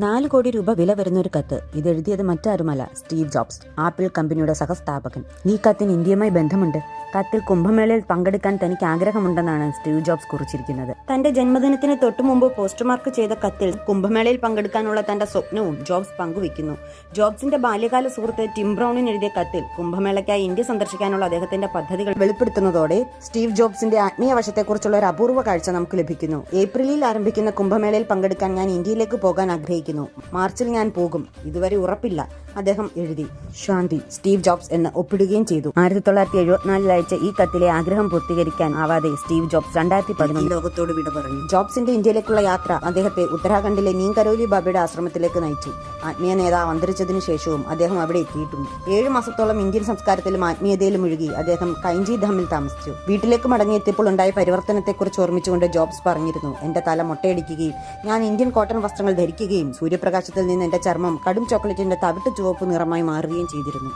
നാല് കോടി രൂപ വില വരുന്ന ഒരു കത്ത്. ഇത് എഴുതിയത് മറ്റാരുമല്ല സ്റ്റീവ് ജോബ്സ് ആപ്പിൾ കമ്പനിയുടെ സഹസ്ഥാപകൻ. ഈ കത്തിന് ഇന്ത്യയുമായി ബന്ധമുണ്ട്. കത്തിൽ കുംഭമേളയിൽ പങ്കെടുക്കാൻ തനിക്ക് ആഗ്രഹമുണ്ടെന്നാണ് സ്റ്റീവ് ജോബ്സ് കുറിച്ചിരിക്കുന്നത്. തന്റെ ജന്മദിനത്തിന് തൊട്ടു മുമ്പ് പോസ്റ്റ്മാർക്ക് ചെയ്ത കത്തിൽ കുംഭമേളയിൽ പങ്കെടുക്കാനുള്ള തന്റെ സ്വപ്നവും ജോബ്സ് പങ്കുവയ്ക്കുന്നു. ജോബ്സിന്റെ ബാല്യകാല സുഹൃത്ത് ടിം ബ്രൗണിന് എഴുതിയ കത്തിൽ കുംഭമേളയ്ക്കായി ഇന്ത്യ സന്ദർശിക്കാനുള്ള അദ്ദേഹത്തിന്റെ പദ്ധതികൾ വെളിപ്പെടുത്തുന്നതോടെ സ്റ്റീവ് ജോബ്സിന്റെ ആത്മീയ വശത്തെക്കുറിച്ചുള്ള ഒരു അപൂർവ കാഴ്ച നമുക്ക് ലഭിക്കുന്നു. ഏപ്രിലിൽ ആരംഭിക്കുന്ന കുംഭമേളയിൽ പങ്കെടുക്കാൻ ഞാൻ ഇന്ത്യയിലേക്ക് പോകാൻ ആഗ്രഹിക്കുന്നു. മാർച്ചിൽ ഞാൻ പോകും. ഇതുവരെ ഉറപ്പില്ല. അദ്ദേഹം എഴുതി. ശാന്തി സ്റ്റീവ് ജോബ്സ് എന്ന് ഒപ്പിടുകയും ചെയ്തു. ആയിരത്തി തൊള്ളായിരത്തി എഴുപത്തിനാലിൽ അയച്ച ഈ കത്തിലെ ആഗ്രഹം പൂർത്തീകരിക്കാൻ ആവാതെ സ്റ്റീവ് ജോബ്സ് രണ്ടായിരത്തി പതിനൊന്ന് ലോകത്തോട് വിട പറഞ്ഞു. ജോബ്സിന്റെ ഇന്ത്യയിലേക്കുള്ള യാത്ര അദ്ദേഹത്തെ ഉത്തരാഖണ്ഡിലെ നീങ്കരോലി ബാബയുടെ ആശ്രമത്തിലേക്ക് നയിച്ചു. ആത്മീയ നേതാവ് അന്തരിച്ചതിനു ശേഷവും അദ്ദേഹം അവിടെ എത്തിയിട്ടുണ്ട്. ഏഴു മാസത്തോളം ഇന്ത്യൻ സംസ്കാരത്തിലും ആത്മീയതയിലും ഒഴുകി അദ്ദേഹം കൈഞ്ചി ധമ്മിൽ താമസിച്ചു. വീട്ടിലേക്ക് മടങ്ങിയെത്തിയപ്പോൾ ഉണ്ടായ പരിവർത്തനത്തെക്കുറിച്ച് ഓർമ്മിച്ചുകൊണ്ട് ജോബ്സ് പറഞ്ഞിരുന്നു എന്റെ തല മുട്ടയടിക്കുകയും ഞാൻ ഇന്ത്യൻ കോട്ടൺ വസ്ത്രങ്ങൾ ധരിക്കുകയും സൂര്യപ്രകാശത്തിൽ നിന്ന് എന്റെ ചർമ്മം കടും ചോക്ലേറ്റിന്റെ തവിട്ട് ചുവപ്പ് നിറമായി മാറുകയും ചെയ്തിരുന്നു.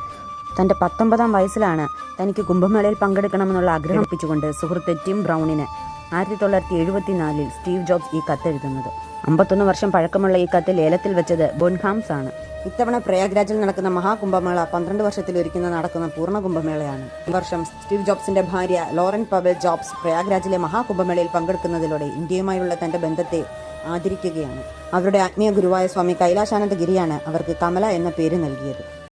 തന്റെ പത്തൊമ്പതാം വയസ്സിലാണ് തനിക്ക് കുംഭമേളയിൽ പങ്കെടുക്കണമെന്നുള്ള ആഗ്രഹം ഒപ്പിച്ചുകൊണ്ട് സുഹൃത്ത് ടിം ബ്രൗണിന് ആയിരത്തി തൊള്ളായിരത്തി എഴുപത്തിനാലിൽ സ്റ്റീവ് ജോബ്സ് ഈ കത്തെഴുതുന്നത് അമ്പത്തൊന്ന് വർഷം പഴക്കമുള്ള ഈ കത്ത് ലേലത്തിൽ വെച്ചത് ബൊൻഹാംസ് ആണ്. ഇത്തവണ പ്രയാഗ്രാജിൽ നടക്കുന്ന മഹാകുംഭമേള പന്ത്രണ്ട് വർഷത്തിൽ ഒരുക്കുന്ന നടക്കുന്ന പൂർണ കുംഭമേളയാണ്. ഈ വർഷം സ്റ്റീവ് ജോബ്സിന്റെ ഭാര്യ ലോറൻ പബൽ ജോബ്സ് പ്രയാഗ്രാജിലെ മഹാകുംഭമേളയിൽ പങ്കെടുക്കുന്നതിലൂടെ ഇന്ത്യയുമായുള്ള തന്റെ ബന്ധത്തെ ആദരിക്കുകയാണ്. അവരുടെ ആത്മീയ ഗുരുവായ സ്വാമി കൈലാശാനന്ദഗിരിയാണ് അവർക്ക് കമല എന്ന പേര് നൽകിയത്.